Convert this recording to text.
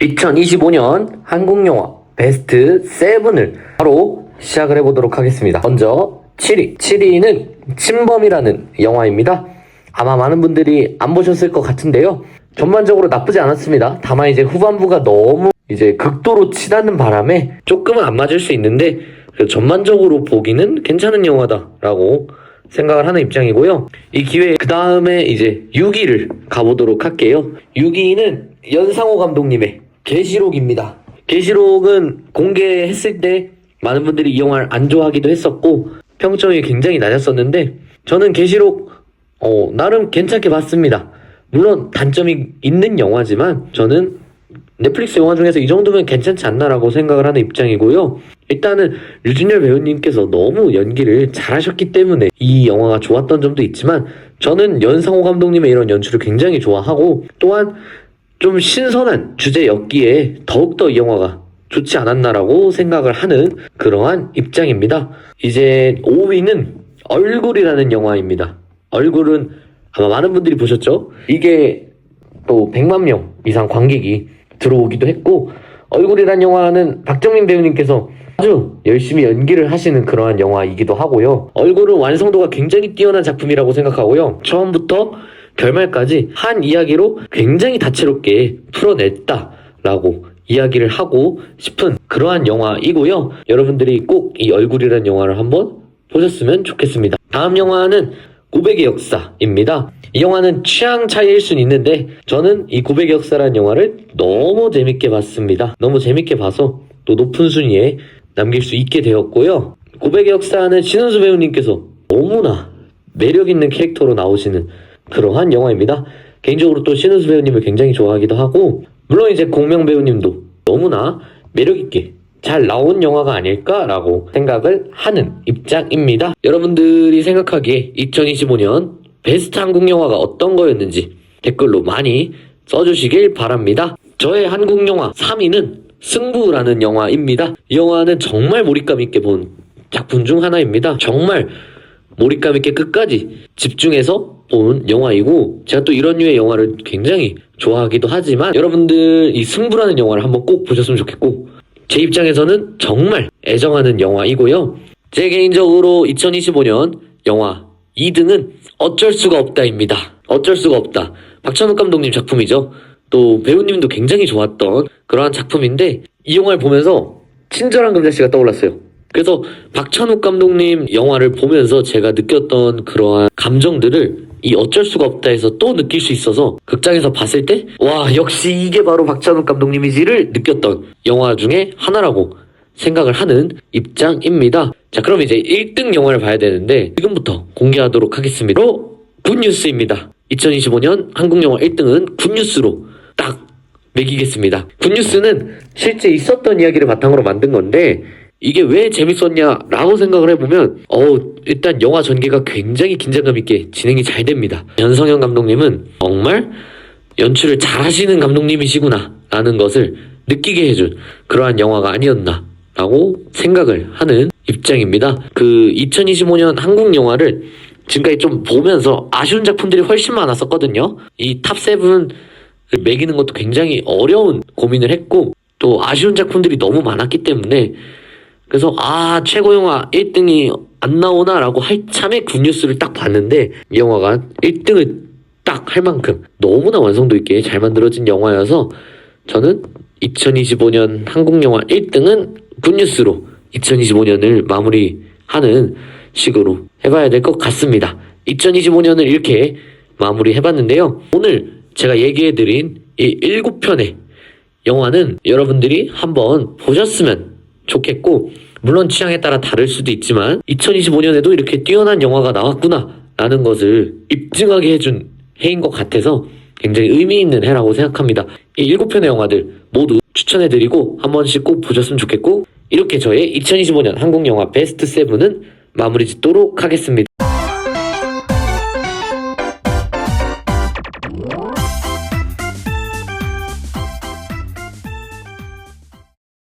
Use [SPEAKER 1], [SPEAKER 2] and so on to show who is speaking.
[SPEAKER 1] 2025년 한국 영화 베스트 7을 바로 시작을 해보도록 하겠습니다. 먼저 7위. 7위는 침범이라는 영화입니다. 아마 많은 분들이 안 보셨을 것 같은데요. 전반적으로 나쁘지 않았습니다. 다만 이제 후반부가 너무 이제 극도로 치닫는 바람에 조금은 안 맞을 수 있는데 전반적으로 보기는 괜찮은 영화다라고 생각을 하는 입장이고요. 이 기회에 그 다음에 이제 6위를 가보도록 할게요. 6위는 연상호 감독님의 계시록입니다. 계시록은 공개했을 때 많은 분들이 이 영화를 안 좋아하기도 했었고 평점이 굉장히 낮았었는데 저는 계시록 어, 나름 괜찮게 봤습니다. 물론 단점이 있는 영화지만 저는 넷플릭스 영화 중에서 이 정도면 괜찮지 않나라고 생각을 하는 입장이고요. 일단은 류준열 배우님께서 너무 연기를 잘하셨기 때문에 이 영화가 좋았던 점도 있지만 저는 연상호 감독님의 이런 연출을 굉장히 좋아하고 또한 좀 신선한 주제였기에 더욱더 이 영화가 좋지 않았나라고 생각을 하는 그러한 입장입니다. 이제 5위는 얼굴이라는 영화입니다. 얼굴은 아마 많은 분들이 보셨죠? 이게 또 100만 명 이상 관객이 들어오기도 했고 얼굴이란 영화는 박정민 배우님께서 아주 열심히 연기를 하시는 그러한 영화이기도 하고요. 얼굴은 완성도가 굉장히 뛰어난 작품이라고 생각하고요. 처음부터 결말까지 한 이야기로 굉장히 다채롭게 풀어냈다라고 이야기를 하고 싶은 그러한 영화이고요. 여러분들이 꼭 이 얼굴이라는 영화를 한번 보셨으면 좋겠습니다. 다음 영화는 고백의 역사입니다. 이 영화는 취향 차이일 순 있는데 저는 이 고백의 역사라는 영화를 너무 재밌게 봤습니다. 너무 재밌게 봐서 또 높은 순위에 남길 수 있게 되었고요. 고백의 역사는 신은수 배우님께서 너무나 매력 있는 캐릭터로 나오시는 그러한 영화입니다. 개인적으로 또 신은수 배우님을 굉장히 좋아하기도 하고 물론 이제 공명 배우님도 너무나 매력 있게 잘 나온 영화가 아닐까라고 생각을 하는 입장입니다. 여러분들이 생각하기에 2025년 베스트 한국 영화가 어떤 거였는지 댓글로 많이 써주시길 바랍니다. 저의 한국 영화 3위는 승부라는 영화입니다. 이 영화는 정말 몰입감 있게 본 작품 중 하나입니다. 정말 몰입감 있게 끝까지 집중해서 본 영화이고 제가 또 이런 류의 영화를 굉장히 좋아하기도 하지만 여러분들 이 승부라는 영화를 한번 꼭 보셨으면 좋겠고 제 입장에서는 정말 애정하는 영화이고요. 제 개인적으로 2025년 영화 2등은 어쩔 수가 없다입니다. 어쩔 수가 없다. 박찬욱 감독님 작품이죠. 또 배우님도 굉장히 좋았던 그러한 작품인데 이 영화를 보면서 친절한 금자씨가 떠올랐어요. 그래서 박찬욱 감독님 영화를 보면서 제가 느꼈던 그러한 감정들을 이 어쩔 수가 없다에서 또 느낄 수 있어서 극장에서 봤을 때 와 역시 이게 바로 박찬욱 감독님이지를 느꼈던 영화 중에 하나라고 생각을 하는 입장입니다. 자 그럼 이제 1등 영화를 봐야 되는데 지금부터 공개하도록 하겠습니다. 굿뉴스입니다. 2025년 한국 영화 1등은 굿뉴스로 딱 매기겠습니다. 굿뉴스는 실제 있었던 이야기를 바탕으로 만든 건데 이게 왜 재밌었냐라고 생각을 해보면 어 일단 영화 전개가 굉장히 긴장감 있게 진행이 잘 됩니다. 연성현 감독님은 정말 연출을 잘하시는 감독님이시구나 라는 것을 느끼게 해준 그러한 영화가 아니었나라고 생각을 하는 입장입니다. 그 2025년 한국 영화를 지금까지 좀 보면서 아쉬운 작품들이 훨씬 많았었거든요. 이탑 세븐 매기는 것도 굉장히 어려운 고민을 했고 또 아쉬운 작품들이 너무 많았기 때문에 그래서 아 최고 영화 1등이 안 나오나라고 할 참에 굿뉴스를 딱 봤는데 이 영화가 1등을 딱 할 만큼 너무나 완성도 있게 잘 만들어진 영화여서 저는 2025년 한국 영화 1등은 굿뉴스로 2025년을 마무리하는 식으로 해봐야 될 것 같습니다. 2025년을 이렇게 마무리해봤는데요. 오늘 제가 얘기해드린 이 7편의 영화는 여러분들이 한번 보셨으면 좋겠고 물론 취향에 따라 다를 수도 있지만 2025년에도 이렇게 뛰어난 영화가 나왔구나 라는 것을 입증하게 해준 해인 것 같아서 굉장히 의미 있는 해라고 생각합니다. 이 7편의 영화들 모두 추천해드리고 한 번씩 꼭 보셨으면 좋겠고 이렇게 저의 2025년 한국 영화 베스트 7은 마무리 짓도록 하겠습니다.